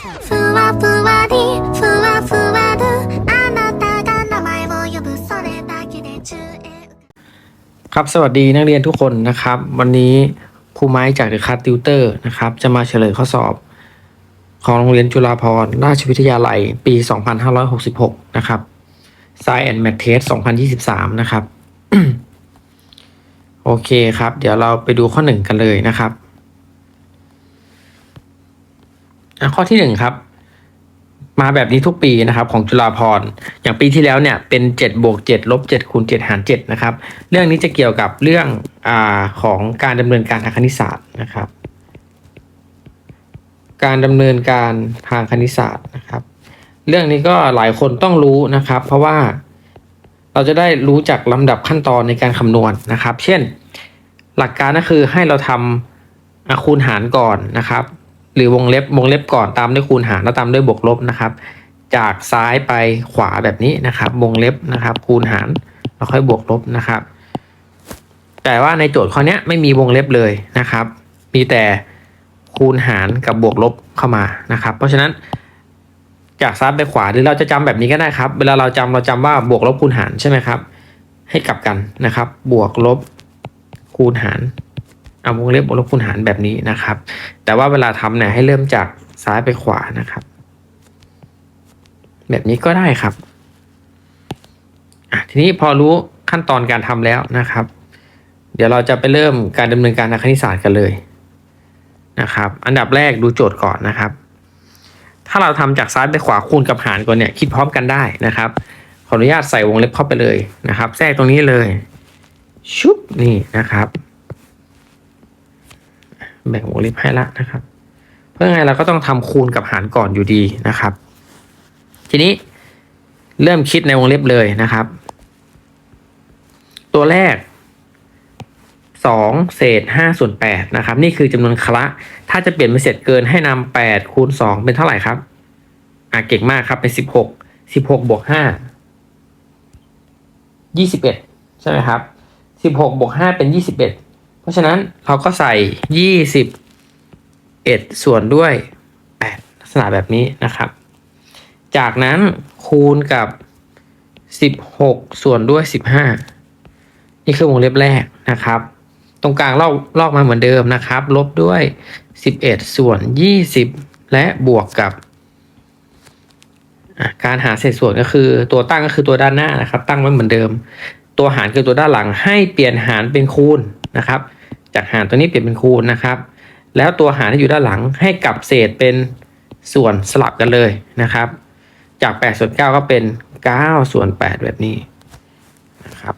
ふわふわりふわふわるあなたが名前を呼ぶそれだけで宙へ ครับสวัสดีนักเรียนทุกคนนะครับ วันนี้ครูไม้จากเดอะคัตติวเตอร์นะครับ จะมาเฉลยข้อสอบ ของโรงเรียนจุฬาภรณราชวิทยาลัยปี 2566 นะครับ Science and Math Test 2023 นะครับ โอเคครับ เดี๋ยวเราไปดูข้อหนึ่งกันเลยนะครับ ข้อที่หนึ่งครับ มาแบบนี้ทุกปีนะครับ ของจุฬาภร์อย่างปีที่แล้วเนี่ยเป็น7บวก7ลบ7คูณ7หาร7นะครับ เรื่องนี้จะเกี่ยวกับเรื่องอของการดำเนินการทางคณิตศาสตร์นะครับ การดำเนินการทางคณิตศาสตร์นะครับ เรื่องนี้ก็หลายคนต้องรู้นะครับ เพราะว่าเราจะได้รู้จักลำดับขั้นตอนในการคำนวณนะครับ เช่น หลักการก็คือให้เราทำคูณหารก่อนนะครับ หรือวงเล็บวงเล็บก่อนตามด้วยคูณหารแล้วตามด้วยบวกลบนะครับ จากซ้ายไปขวาแบบนี้นะครับ วงเล็บนะครับ คูณหารแล้วค่อยบวกลบนะครับ แต่ว่าในโจทย์ข้อนี้ไม่มีวงเล็บเลยนะครับ มีแต่คูณหารกับบวกลบเข้ามานะครับ เพราะฉะนั้นจากซ้ายไปขวาหรือเราจะจำแบบนี้ก็ได้ครับ เวลาเราจำเราจำว่าบวกลบคูณหารใช่ไหมครับ ให้กลับกันนะครับ บวกลบคูณหาร เอาวงเล็บบวกลบคูณหารแบบนี้นะครับ แต่ว่าเวลาทำเนี่ยให้เริ่มจากซ้ายไปขวานะครับ แบบนี้ก็ได้ครับทีนี้พอรู้ขั้นตอนการทำแล้วนะครับ เดี๋ยวเราจะไปเริ่มการดำเนินการทางคณิตศาสตร์กันเลยนะครับ อันดับแรกดูโจทย์ก่อนนะครับ ถ้าเราทำจากซ้ายไปขวาคูณกับหารก่อนเนี่ยคิดพร้อมกันได้นะครับ ขออนุญาตใส่วงเล็บเข้าไปเลยนะครับ แทรกตรงนี้เลยชุบนี่นะครับ แบ่งวงเล็บให้ละนะครับ เพื่อไงเราก็ต้องทำคูณกับหารก่อนอยู่ดีนะครับ ทีนี้เริ่มคิดในวงเล็บเลยนะครับ ตัวแรกสองเศษห้าส่วนแปดนะครับ นี่คือจำนวนคละ ถ้าจะเปลี่ยนเป็นเศษเกินให้นำแปดคูณสองเป็นเท่าไหร่ครับ อะเก่งมากครับ เป็นสิบหกสิบหกบวกห้ายี่สิบเอ็ดใช่ไหมครับสิบหกบวกห้าเป็นยี่สิบ เพราะฉะนั้นเราก็ใส่ยี่สิบเอ็ดส่วนด้วยแปดลักษณะแบบนี้นะครับ จากนั้นคูณกับสิบหกส่วนด้วยสิบห้านี่คือวงเล็บแรกนะครับ ตรงกลางลอกลอกมาเหมือนเดิมนะครับ ลบด้วยสิบเอ็ดส่วนยี่สิบและบวกกับการหาเศษส่วนก็คือตัวตั้งก็คือตัวด้านหน้านะครับ ตั้งไว้เหมือนเดิม ตัวหารคือตัวด้านหลังให้เปลี่ยนหารเป็นคูณนะครับ จากหารตัวนี้เปลี่ยนเป็นคูณนะครับ แล้วตัวหารที่อยู่ด้านหลังให้กลับเศษเป็นส่วนสลับกันเลยนะครับ จาก8ส่วน9ก็เป็น9ส่วน8แบบนี้นะครับ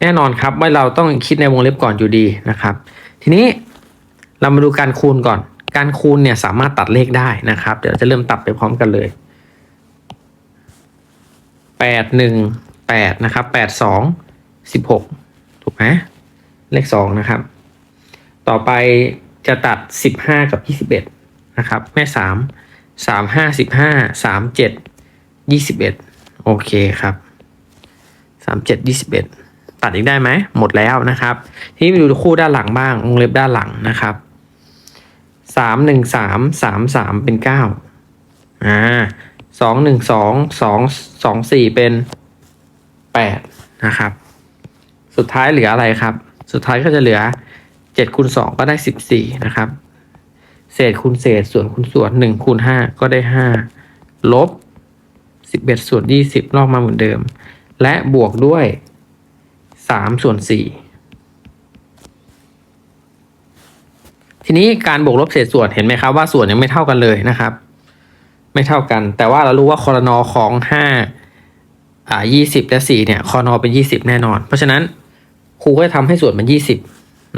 แน่นอนครับว่าเราต้องคิดในวงเล็บก่อนอยู่ดีนะครับ ทีนี้เรามาดูการคูณก่อน การคูณเนี่ยสามารถตัดเลขได้นะครับ เดี๋ยวจะเริ่มตัดไปพร้อมกันเลย แปดหนึ่งแปดนะครับแปดสองสิบหกถูกไหมเลขสองนะครับ ต่อไปจะตัดสิบห้ากับยี่สิบเอ็ดนะครับ แม่สามสามห้าสิบห้าสามเจ็ดยี่สิบเอ็ดโอเคครับสามเจ็ดยี่สิบเอ็ดตัดอีกได้ไหมหมดแล้วนะครับ ทีนี้มาดูคู่ด้านหลังบ้างวงเล็บด้านหลังนะครับสามหนึ่งสามสามสามเป็นเก้าอ่า สองหนึ่งสองสองสองสี่เป็นแปดนะครับ สุดท้ายเหลืออะไรครับ สุดท้ายก็จะเหลือเจ็ดคูณสองก็ได้สิบสี่นะครับ เศษคูณเศษส่วนคูณส่วนหนึ่งคูณห้าก็ได้ห้าลบสิบเอ็ดส่วนยี่สิบลอกมาเหมือนเดิม และบวกด้วยสามส่วนสี่ทีนี้การบวกลบเศษส่วนเห็นไหมครับว่าส่วนยังไม่เท่ากันเลยนะครับ ไม่เท่ากัน แต่ว่าเรารู้ว่าคอรนอของห้าอ่ายี่สิบและสี่เนี่ยคอรนอเป็นยี่สิบแน่นอน เพราะฉะนั้นครูก็จะทำให้ส่วนมันยี่สิบ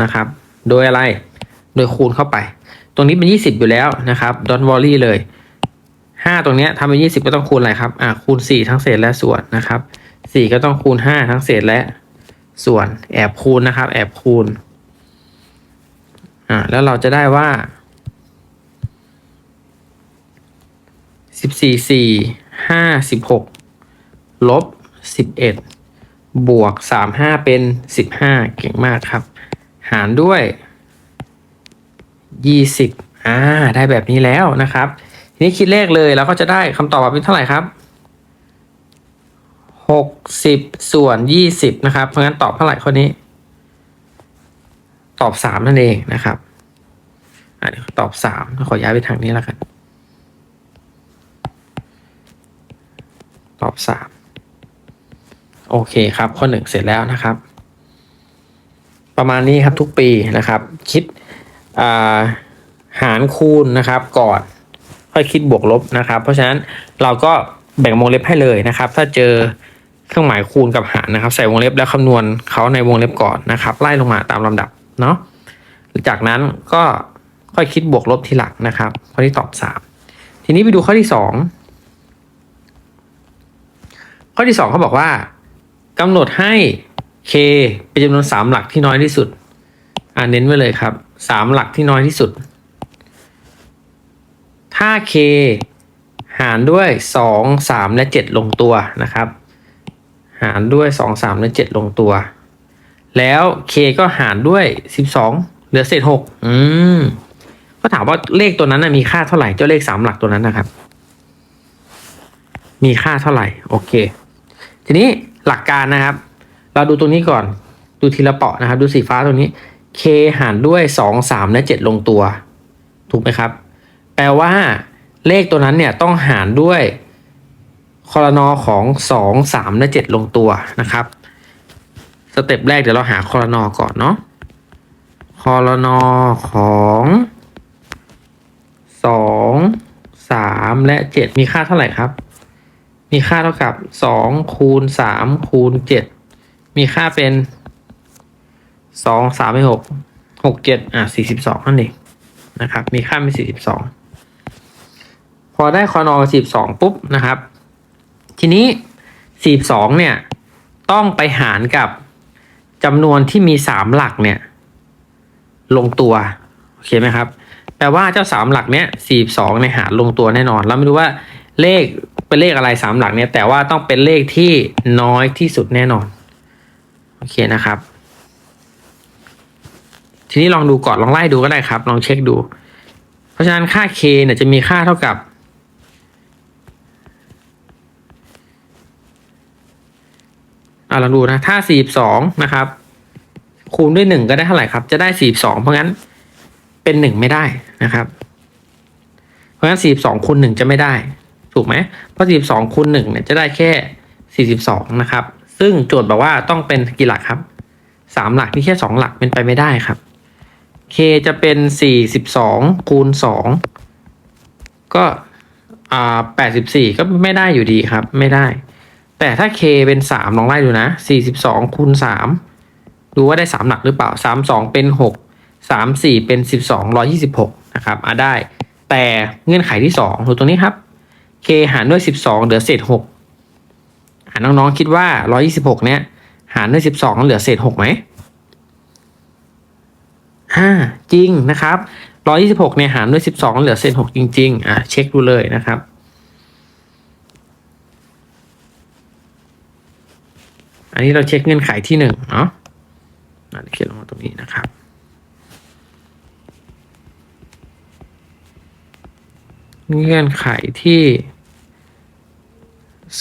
นะครับ โดยอะไรโดยคูณเข้าไป ตรงนี้เป็นยี่สิบอยู่แล้วนะครับดอนวอลลี่เลยห้าตรงนี้ทำเป็นยี่สิบก็ต้องคูณอะไรครับอ่าคูณสี่ทั้งเศษและส่วนนะครับสี่ก็ต้องคูณห้าทั้งเศษและส่วนแอบคูณนะครับ แอบคูณอ่าแล้วเราจะได้ว่า สิบสี่สี่ห้าสิบหกลบสิบเอ็ดบวกสามห้าเป็นสิบห้าเก่งมากครับ หารด้วยยี่สิบอ่าได้แบบนี้แล้วนะครับทีนี้คิดเลขเลยแล้วก็จะได้คำตอบมาเป็นเท่าไหร่ครับหกสิบส่วนยี่สิบนะครับ เพราะงั้นตอบเท่าไหร่ข้อนี้ ตอบสามนั่นเองนะครับอ่าเดี๋ยวตอบสามขอย้ายไปทางนี้แล้วกัน อบสามโอเคครับ ข้อหนึ่งเสร็จแล้วนะครับ ประมาณนี้ครับทุกปีนะครับ คิดาหารคูณนะครับ ก่อนค่อยคิดบวกลบนะครับ เพราะฉะนั้นเราก็แบ่งวงเล็บให้เลยนะครับ ถ้าเจอเครื่องหมายคูณกับหารนะครับ ใส่วงเล็บแล้วคำนวณเขาในวงเล็บก่อนนะครับ ไล่ลงมาตามลำดับเนาะจากนั้นก็ค่อยคิดบวกลบทีหลังนะครับ ข้อที่ตอบสามทีนี้ไปดูข้อที่สอง ข้อที่สองเขาบอกว่ากำหนดให้ k เป็นจำนวนสามหลักที่น้อยที่สุด อ่าเน้นไว้เลยครับสามหลักที่น้อยที่สุด ถ้า k หารด้วยสองสามและเจ็ดลงตัวนะครับ หารด้วยสองสามและเจ็ดลงตัว แล้ว k ก็หารด้วยสิบสองเหลือเศษหกอืมก็ถามว่าเลขตัวนั้นมีค่าเท่าไหร่เจ้าเลขสามหลักตัวนั้นนะครับ มีค่าเท่าไหร่ โอเค ทีนี้หลักการนะครับ เราดูตัวนี้ก่อน ดูทีละเปาะนะครับ ดูสีฟ้าตัวนี้ k หารด้วยสองสามและเจ็ดลงตัว ถูกไหมครับ แปลว่าเลขตัวนั้นเนี่ยต้องหารด้วยคอรนอของสองสามและเจ็ดลงตัวนะครับ สเต็ปแรกเดี๋ยวเราหาคอรนอก่อนเนาะคอรนอของสองสามและเจ็ดมีค่าเท่าไหร่ครับ มีค่าเท่ากับสองคูณสามคูณเจ็ดมีค่าเป็นสองสามไปหกหกเจ็ดอะสี่สิบสองนั่นเองนะครับ มีค่าเป็นสี่สิบสองพอได้คอนอสี่สิบสองปุ๊บนะครับ ทีนี้สี่สิบสองเนี่ยต้องไปหารกับจำนวนที่มีสามหลักเนี่ยลงตัวโอเคไหมครับแปลว่าเจ้าสามหลักเนี้ยสี่สองในหารลงตัวแน่นอน เราไม่รู้ว่าเลข เป็นเลขอะไรสามหลักเนี่ยแต่ว่าต้องเป็นเลขที่น้อยที่สุดแน่นอน โอเคนะครับ ทีนี้ลองดูก่อนลองไล่ดูก็ได้ครับ ลองเช็คดู เพราะฉะนั้นค่า k เนี่ยจะมีค่าเท่ากับ อ่าลองดูนะถ้าสี่สองนะครับ คูณด้วยหนึ่งก็ได้เท่าไหร่ครับ จะได้สี่สองเพราะงั้นเป็นหนึ่งไม่ได้นะครับ เพราะงั้นสี่สองคูณหนึ่งจะไม่ได้ ถูกไหมเพราะสี่สองคูณหนึ่งเนี่ยจะได้แค่สี่สิบสองนะครับ ซึ่งโจทย์บอกว่าต้องเป็นกี่หลักครับสามหลักนี่แค่สองหลักเป็นไปไม่ได้ครับ k จะเป็นสี่สิบสองคูณสองก็อ่าแปดสิบสี่ก็ไม่ได้อยู่ดีครับ ไม่ได้ แต่ถ้า k เป็นสามลองไล่ดูนะสี่สิบสองคูณสามดูว่าได้สามหลักหรือเปล่าสามสองเป็นหกสามสี่เป็นสิบสองร้อยี่สิบหกนะครับอะได้ แต่เงื่อนไขที่สองดูตรงนี้ครับ k หารด้วยสิบสองเหลือเศษหกอ่าน้องๆคิดว่าร้อยี่สิบหกเนี้ยหารด้วยสิบสองเหลือเศษหกไหมอ่าจริงนะครับร้อยี่สิบหกเนี่ยหารด้วยสิบสองเหลือเศษหกจริง ๆ อะเช็คดูเลยนะครับอันนี้เราเช็คเงื่อนไขที่หนึ่งเนาะเขียนลงมาตรงนี้นะครับ เงื่อนไขที่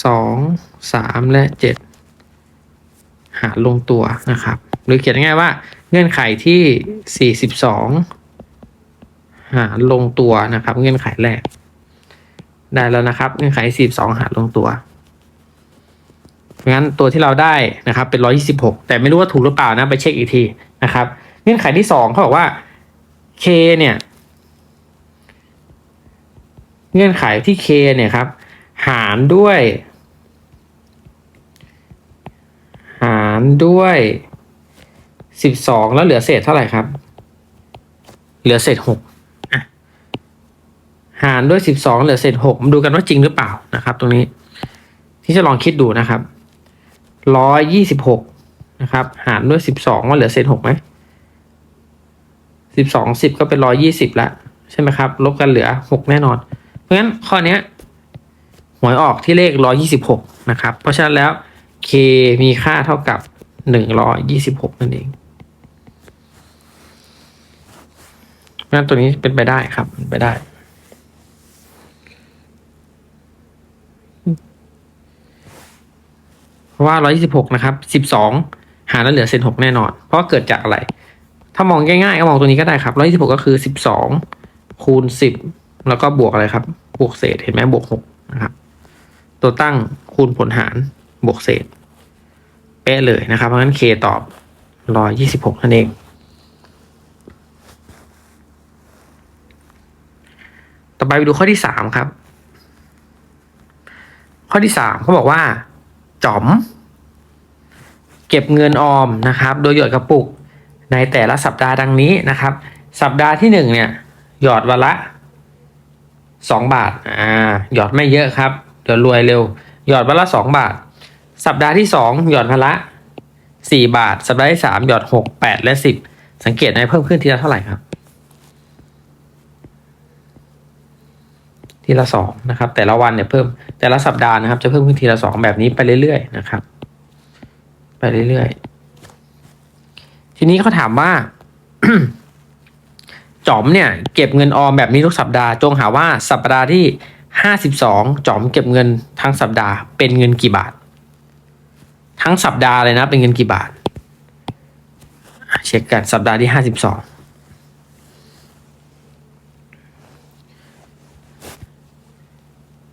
สองสามและเจ็ดหารลงตัวนะครับ หรือเขียนง่ายว่าเงื่อนไขที่สี่สิบสองหารลงตัวนะครับ เงื่อนไขแรก ได้แล้วนะครับ เงื่อนไขสี่สองหารลงตัวงั้นตัวที่เราได้นะครับเป็นร้อยี่สิบหกแต่ไม่รู้ว่าถูกหรือเปล่านะไปเช็คอีกทีนะครับ เงื่อนไขที่สองเขาบอกว่า k เนี่ย เงื่อนไขที่ k เนี่ยครับ หารด้วย หารด้วยสิบสองแล้วเหลือเศษเท่าไหร่ครับ เหลือเศษหกหารด้วยสิบสองเหลือเศษหกมาดูกันว่าจริงหรือเปล่านะครับ ตรงนี้ ที่จะลองคิดดูนะครับร้อยยี่สิบหกนะครับ หารด้วยสิบสองว่าเหลือเศษหกไหมสิบสองสิบก็เป็นร้อยยี่สิบล้วใช่ไหมครับ ลบกันเหลือหกแน่นอน เพราะฉะนั้นข้อเนี้ยหวยออกที่เลขร้อยี่สิบหกนะครับ เพราะฉะนั้นแล้ว k มีค่าเท่ากับหนึ่งร้อยยี่สิบหกนั่นเองงั้นตัวนี้เป็นไปได้ครับเป็นไปได้ เพราะว่า126นะครับ12หารแล้วเหลือเศษ6แน่นอน เพราะเกิดจากอะไร ถ้ามองง่ายๆก็มองตัวนี้ก็ได้ครับ126ก็คือ12คูณ10แล้วก็บวกอะไรครับ บวกเศษเห็นไหมบวก6นะครับ ตัวตั้งคูณผลหารบวกเศษ ป๊ะเลยนะครับ เพราะงั้น k ตอบ 126 นั่นเอง ต่อไปไปดูข้อที่สามครับ ข้อที่สามเขาบอกว่าจอม เก็บเงินออมนะครับ โดยหยอดกระปุกในแต่ละสัปดาห์ดังนี้นะครับ สัปดาห์ที่หนึ่งเนี่ย หยอดวันละสองบาทอ่าหยอดไม่เยอะครับเดี๋ยวรวยเร็ว หยอดวันละสองบาท สัปดาห์ที่สองหยอดวันละสี่บาท สัปดาห์ที่สามหยอดหกแปดและสิบสังเกตไหมเพิ่มขึ้นทีละเท่าไหร่ครับ ทีละสองนะครับ แต่ละวันเนี่ยเพิ่มแต่ละสัปดาห์นะครับ จะเพิ่มขึ้นทีละสองแบบนี้ไปเรื่อยๆนะครับ ไปเรื่อยๆ ทีนี้เขาถามว่าจอมเนี่ยเก็บเงินออมแบบนี้ทุกสัปดาห์จงหาว่าสัปดาห์ที่ห้าสิบสองจอมเก็บเงินทั้งสัปดาห์เป็นเงินกี่บาท ทั้งสัปดาห์เลยนะ เป็นเงินกี่บาท เช็คกันสัปดาห์ที่ห้าสิบสอง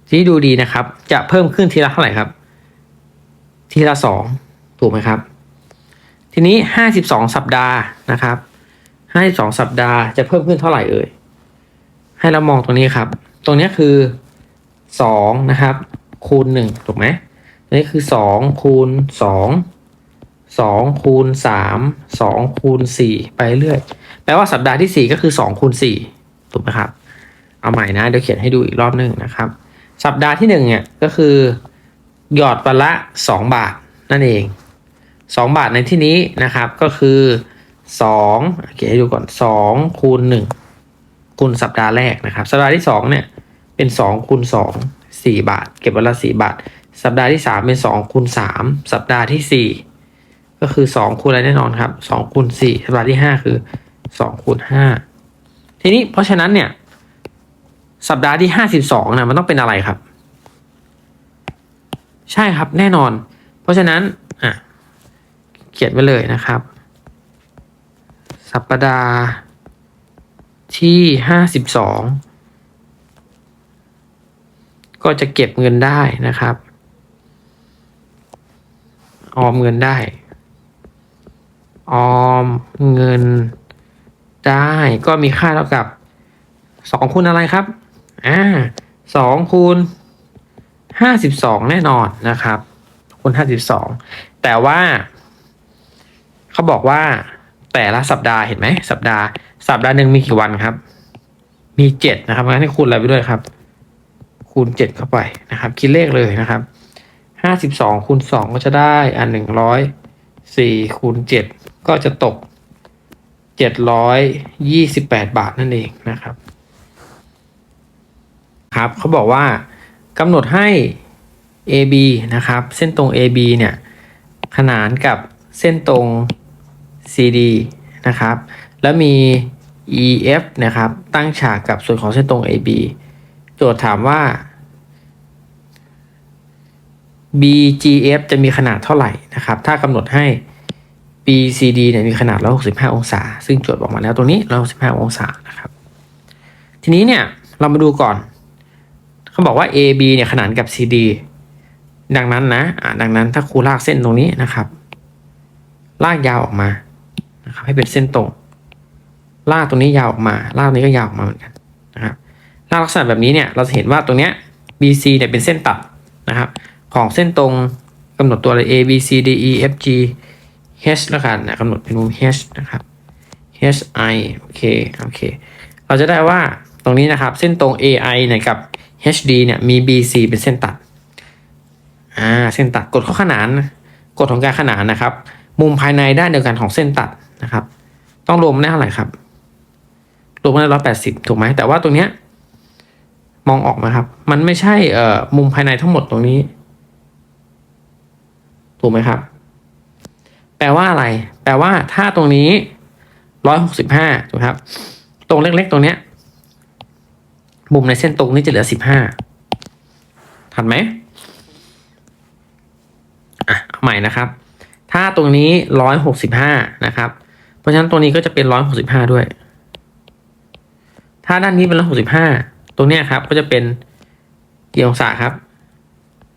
ที่ดูดีนะครับ จะเพิ่มขึ้นทีละเท่าไหร่ครับ ทีละสองถูกไหมครับ ทีนี้ห้าสิบสองสัปดาห์นะครับห้าสิบสองสัปดาห์จะเพิ่มขึ้นเท่าไหร่เอ่ยให้เรามองตรงนี้ครับ ตรงนี้คือสองนะครับ คูณหนึ่งถูกไหม นี้คือสองคูณสองสองคูณสามสองคูณสี่ไปเรื่อยแปลว่าสัปดาห์ที่สี่ก็คือสองคูณสี่ถูกไหมครับ เอาใหม่นะ เดี๋ยวเขียนให้ดูอีกรอบหนึ่งนะครับ สัปดาห์ที่หนึ่งเนี่ยก็คือหยอดวันละสองบาทนั่นเองสองบาทในที่นี้นะครับก็คือสองเขียนให้ดูก่อนสองคูณหนึ่งคูณสัปดาห์แรกนะครับ สัปดาห์ที่สองเนี่ยเป็นสองคูณสองสี่บาท เก็บวันละสี่บาท สัปดาห์ที่สามเป็นสองคูณสามสัปดาห์ที่สี่ก็คือสองคูณอะไรแน่นอนครับสองคูณสี่สัปดาห์ที่ห้าคือสองคูณห้าทีนี้เพราะฉะนั้นเนี่ย สัปดาห์ที่ห้าสิบสองนะมันต้องเป็นอะไรครับ ใช่ครับแน่นอน เพราะฉะนั้นอะเขียนไว้เลยนะครับ สัปดาห์ที่ห้าสิบสองก็จะเก็บเงินได้นะครับ ออมเงินได้ ออมเงินได้ก็มีค่าเท่ากับสองคูณอะไรครับอ่าสองคูณห้าสิบสองแน่นอนนะครับคูณห้าสิบสองแต่ว่า เขาบอกว่าแต่ละสัปดาห์เห็นไหมสัปดาห์สัปดาห์หนึ่งมีกี่วันครับ มีเจ็ดนะครับงั้นให้คูณอะไรไปด้วยครับ คูณเจ็ดเข้าไปนะครับ คิดเลขเลยนะครับ ห้าสิบสองคูณสองก็จะได้อันหนึ่งร้อยสี่คูณเจ็ดก็จะตกเจ็ดร้อยยี่สิบแปดบาทนั่นเองนะครับ ครับเขาบอกว่ากำหนดให้ AB นะครับ เส้นตรง AB เนี่ยขนานกับเส้นตรง CD นะครับ แล้วมี EF นะครับ ตั้งฉากกับส่วนของเส้นตรง AB โจทย์ถามว่า BGF จะมีขนาดเท่าไหร่นะครับ ถ้ากำหนดให้ BCD เนี่ยมีขนาด 165 องศา ซึ่งโจทย์บอกมาแล้วตรงนี้ 165 องศานะครับ ทีนี้เนี่ยเรามาดูก่อน เขาบอกว่า AB เนี่ยขนานกับ CD ดังนั้นนะดังนั้นถ้าครูลากเส้นตรงนี้นะครับ ลากยาวออกมานะครับให้เป็นเส้นตรง ลากตรงนี้ยาวออกมา ลากตรงนี้ก็ยาวออกมาเหมือนกันนะครับลากลักษณะแบบนี้เนี่ยเราจะเห็นว่าตรงเนี้ย BC เนี่ยเป็นเส้นตัด ของเส้นตรงกำหนดตัวเลย A B C D E F G H แล้วกันนะกำหนดเป็นมุม H นะครับ H I โอเคโอเค เราจะได้ว่าตรงนี้นะครับเส้นตรง AI เนี่ยกับ HD เนี่ยมี BC เป็นเส้นตัดอ่าเส้นตัดกฎข้อขนานกฎของการขนานนะครับ มุมภายในด้านเดียวกันของเส้นตัดนะครับ ต้องรวมได้เท่าไหร่ครับรวมได้ร้อยแปดสิบถูกไหมแต่ว่าตรงเนี้ยมองออกไหมครับ มันไม่ใช่เอ่อมุมภายในทั้งหมดตรงนี้ ถูกไหมครับ แปลว่าอะไร แปลว่าถ้าตรงนี้ร้อยหกสิบห้าถูกครับ ตรงเล็กๆตรงเนี้ย มุมในเส้นตรงนี้จะเหลือสิบห้าทันไหมอะเอาใหม่นะครับ ถ้าตรงนี้ร้อยหกสิบห้านะครับ เพราะฉะนั้นตรงนี้ก็จะเป็นร้อยหกสิบห้าด้วย ถ้าด้านนี้เป็นร้อยหกสิบห้าตรงเนี้ยครับ ก็จะเป็นกี่องศาครับ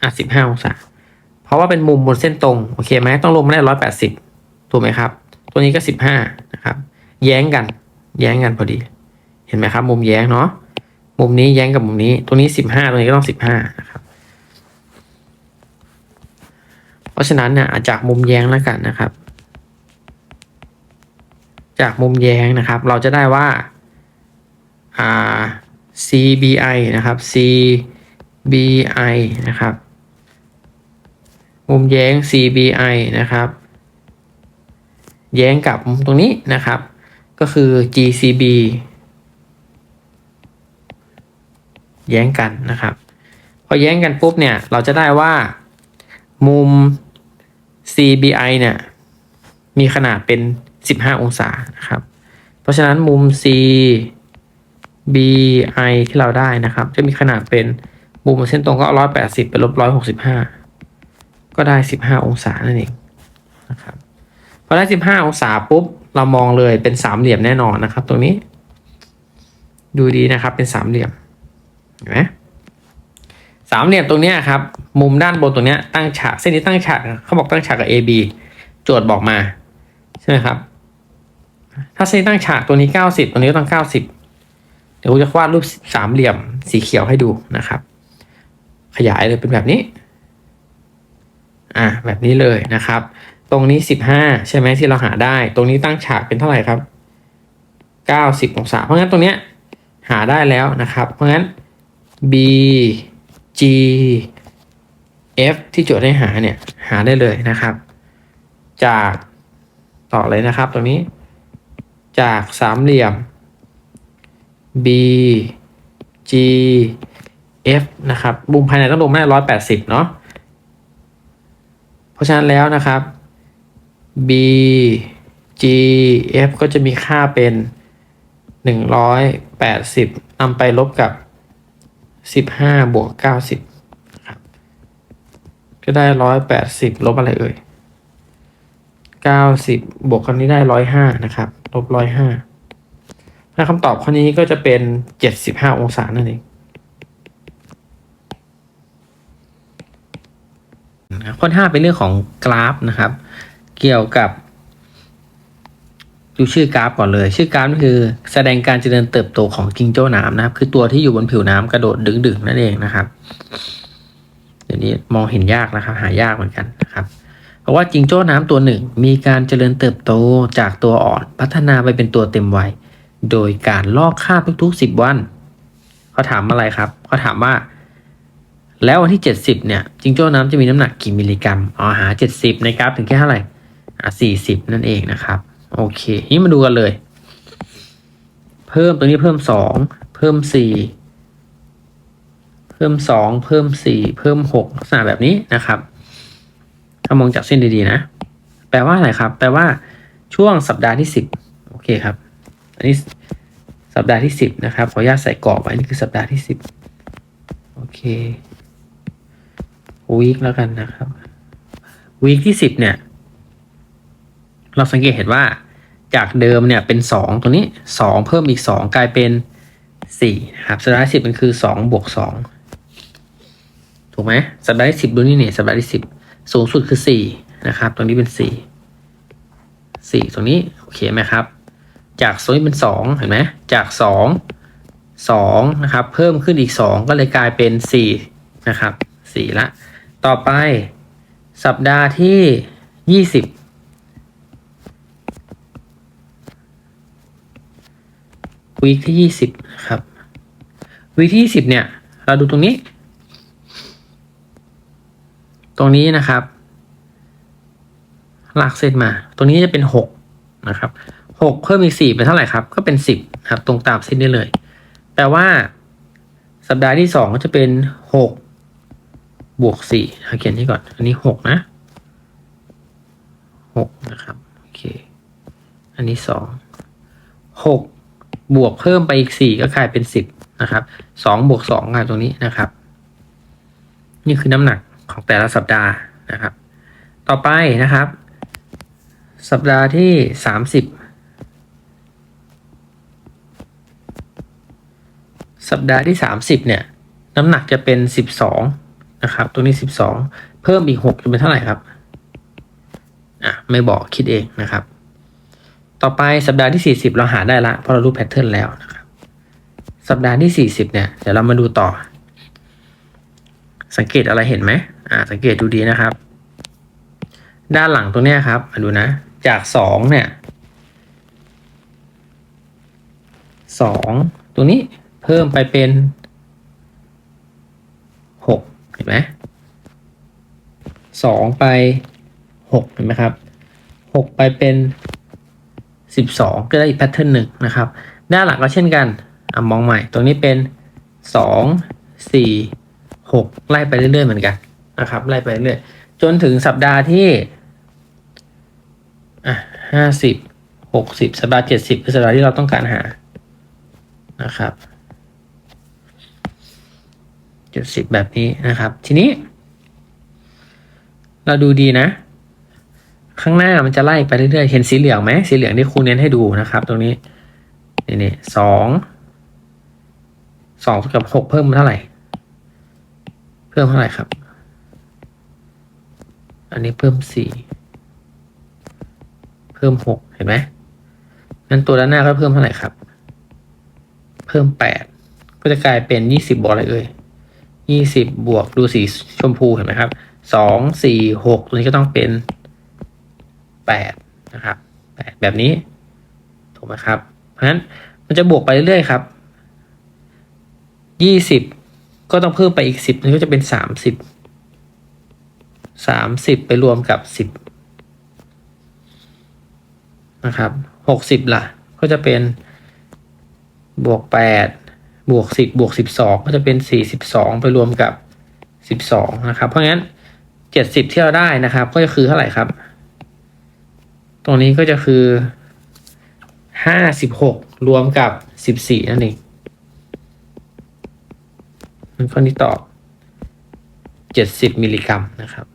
อะสิบห้าองศา เพราะว่าเป็นมุมบนเส้นตรงโอเคไหมต้องลงมาได้ร้อยแปดสิบถูกไหมครับ ตัวนี้ก็สิบห้านะครับ แย้งกัน แย้งกันพอดี เห็นไหมครับ มุมแย้งเนาะมุมนี้แย้งกับมุมนี้ตรงนี้สิบห้าตรงนี้ก็ต้องสิบห้านะครับ เพราะฉะนั้นเนี่ยอะจากมุมแย้งแล้วกันนะครับ จากมุมแย้งนะครับ เราจะได้ว่าอ่า CBI นะครับ CBI นะครับ มุมแย้ง CBI นะครับ แย้งกับตรงนี้นะครับ ก็คือ GCB แย้งกันนะครับ พอแย้งกันปุ๊บเนี่ย เราจะได้ว่ามุม CBI เนี่ยมีขนาดเป็น 15 องศานะครับ เพราะฉะนั้นมุม CBI ที่เราได้นะครับ จะมีขนาดเป็นมุมเส้นตรงก็ 180เป็นลบ165 ก็ได้ 15 องศานั่นเองนะครับพอได้ 15 องศาปุ๊บ เรามองเลยเป็นสามเหลี่ยมแน่นอนนะครับ ตรงนี้ ดูดีนะครับเป็นสามเหลี่ยมเห็นไหมสามเหลี่ยมตรงนี้ครับ มุมด้านบนตรงนี้ตั้งฉากเส้นนี้ตั้งฉากเขาบอกตั้งฉากกับ AB โจทย์บอกมาใช่ไหมครับ ถ้าเส้นตั้งฉากตัวนี้เก้าสิบตัวนี้ต้องเก้าสิบเดี๋ยวจะวาดรูปสามเหลี่ยมสีเขียวให้ดูนะครับ ขยายเลยเป็นแบบนี้ อ่าแบบนี้เลยนะครับ ตรงนี้สิบห้าใช่ไหมที่เราหาได้ ตรงนี้ตั้งฉากเป็นเท่าไหร่ครับเก้าสิบองศา เพราะงั้นตรงเนี้ยหาได้แล้วนะครับ เพราะงั้น B G F ที่โจทย์ให้หาเนี่ยหาได้เลยนะครับ จากต่อเลยนะครับตรงนี้ จากสามเหลี่ยม B G F นะครับมุมภายในต้องลงมาได้ร้อยแปดสิบเนาะ เพราะฉะนั้นแล้วนะครับ B G F ก็จะมีค่าเป็นหนึ่งร้อยแปดสิบนำไปลบกับสิบห้าบวกเก้าสิบครับก็ได้ร้อยแปดสิบลบอะไรเอ่ยเก้าสิบบวกคำนี้ได้ร้อยห้านะครับ ลบร้อยห้าถ้าคำตอบข้อนี้ก็จะเป็นเจ็ดสิบห้าองศานั่นเอง ข้อที่ห้าเป็นเรื่องของกราฟนะครับ เกี่ยวกับดูชื่อกราฟก่อนเลย ชื่อกราฟก็คือแสดงการเจริญเติบโตของจิงโจ้น้ำนะครับ คือตัวที่อยู่บนผิวน้ำกระโดดดึงๆนั่นเองนะครับ เดี๋ยวนี้มองเห็นยากนะครับ หายากเหมือนกันนะครับ เพราะว่าจิงโจ้น้ำตัวหนึ่ง มีการเจริญเติบโตจากตัวอ่อน พัฒนาไปเป็นตัวเต็มวัยโดยการลอกคราบทุกๆสิบวันเขาถามอะไรครับเขาถามว่า แล้ววันที่ 70 เนี่ยจิงโจ้น้ำจะมีน้ำหนักกี่มิลลิกรัมอ๋อหา 70 ในกราฟถึงแค่เท่าไหร่อ่า40 นั่นเองนะครับ โอเค นี่มาดูกันเลย เพิ่มตรงนี้เพิ่ม 2 เพิ่ม 4 เพิ่ม 2 เพิ่ม 4 เพิ่ม6ลักษณะแบบนี้นะครับถ้ามองจากเส้นดีๆนะ แปลว่าอะไรครับ แปลว่าช่วงสัปดาห์ที่ 10 โอเคครับ อันนี้สัปดาห์ที่ 10 นะครับ ขออนุญาตใส่กรอบไว้นี่คือสัปดาห์ที่ 10 โอเค วีคแล้วกันนะครับวีคที่สิบเนี่ย เราสังเกตเห็นว่าจากเดิมเนี่ยเป็นสองตัวนี้สองเพิ่มอีกสองกลายเป็นสี่ครับสัปดาห์ที่สิบมันคือสองบวกสองถูกไหมสัปดาห์ที่สิบดูนี่เนี่ยสัปดาห์ที่สิบสูงสุดคือสี่นะครับ ตรงนี้เป็นสี่สี่ตรงนี้โอเคไหมครับ จากโซนนี้เป็นสองเห็นไหมจากสองสองนะครับ เพิ่มขึ้นอีกสองก็เลยกลายเป็นสี่นะครับสี่ละ ต่อไป สัปดาห์ที่ยี่สิบวีคที่ยี่สิบครับวีคที่ยี่สิบเนี่ย เราดูตรงนี้ ตรงนี้นะครับ ลากเส้นมา ตรงนี้จะเป็นหกนะครับหกเพิ่มอีกสี่เป็นเท่าไหร่ครับ ก็เป็นสิบครับ ตรงตามเส้นนี้เลย แปลว่า สัปดาห์ที่สองก็จะเป็นหก บวกสี่เขียนที่ก่อน อันนี้หกนะหกนะครับโอเคอันนี้สองหกบวกเพิ่มไปอีกสี่ก็กลายเป็นสิบนะครับสองบวกสองอะตรงนี้นะครับ นี่คือน้ำหนักของแต่ละสัปดาห์นะครับ ต่อไปนะครับ สัปดาห์ที่สามสิบสัปดาห์ที่สามสิบเนี่ย น้ำหนักจะเป็นสิบสอง นะครับตัวนี้สิบสองเพิ่มอีกหกจะเป็นเท่าไหร่ครับ อะ ไม่บอกคิดเองนะครับ ต่อไปสัปดาห์ที่40เราหาได้ละเพราะเรารู้แพทเทิร์นแล้วนะครับ สัปดาห์ที่40เนี่ย เดี๋ยวเรามาดูต่อ สังเกตอะไรเห็นไหมอ่า สังเกตดูดีนะครับ ด้านหลังตรงเนี้ยครับมาดูนะ จาก2เนี่ย2ตรงนี้เพิ่มไปเป็น เห็นไหม2ไป6เห็นไหมครับ6ไปเป็น12ก็ได้อีกแพทเทิร์นหนึ่งนะครับด้านหลังก็เช่นกันอะมองใหม่ ตรงนี้เป็น2 4 6ไล่ไปเรื่อยๆเหมือนกันนะครับ ไล่ไปเรื่อยจนถึงสัปดาห์ที่อะ50 60สัปดาห์70คือสัปดาห์ที่เราต้องการหานะครับ 70 แบบนี้นะครับ ทีนี้ เราดูดีนะ ข้างหน้ามันจะไล่ไปเรื่อยๆ เห็นสีเหลืองไหมสีเหลืองที่ครูเน้นให้ดูนะครับ ตรงนี้นี่นี่สองสองกับหกเพิ่มเท่าไหร่ เพิ่มเท่าไหร่ครับ อันนี้เพิ่มสี่เพิ่มหกเห็นไหมงั้นตัวด้านหน้าก็เพิ่มเท่าไหร่ครับ เพิ่มแปดก็จะกลายเป็นยี่สิบบวกอะไรเอ่ย ยี่สิบบวกดูสีชมพูเห็นไหมครับสองสี่หกตัวนี้ก็ต้องเป็นแปดนะครับแปดแบบนี้ถูกไหมครับ เพราะฉะนั้นมันจะบวกไปเรื่อยๆครับยี่สิบก็ต้องเพิ่มไปอีกสิบนี่ก็จะเป็นสามสิบสามสิบไปรวมกับสิบนะครับหกสิบล่ะ ก็จะเป็นบวกแปด บวกสิบบวกสิบสองก็จะเป็นสี่สิบสองไปรวมกับสิบสองนะครับ เพราะงั้นเจ็ดสิบที่เราได้นะครับ ก็จะคือเท่าไหร่ครับ ตรงนี้ก็จะคือห้าสิบหกรวมกับสิบสี่นั่นเองมันข้อนี้ตอบเจ็ดสิบมิลลิกรัมนะครับ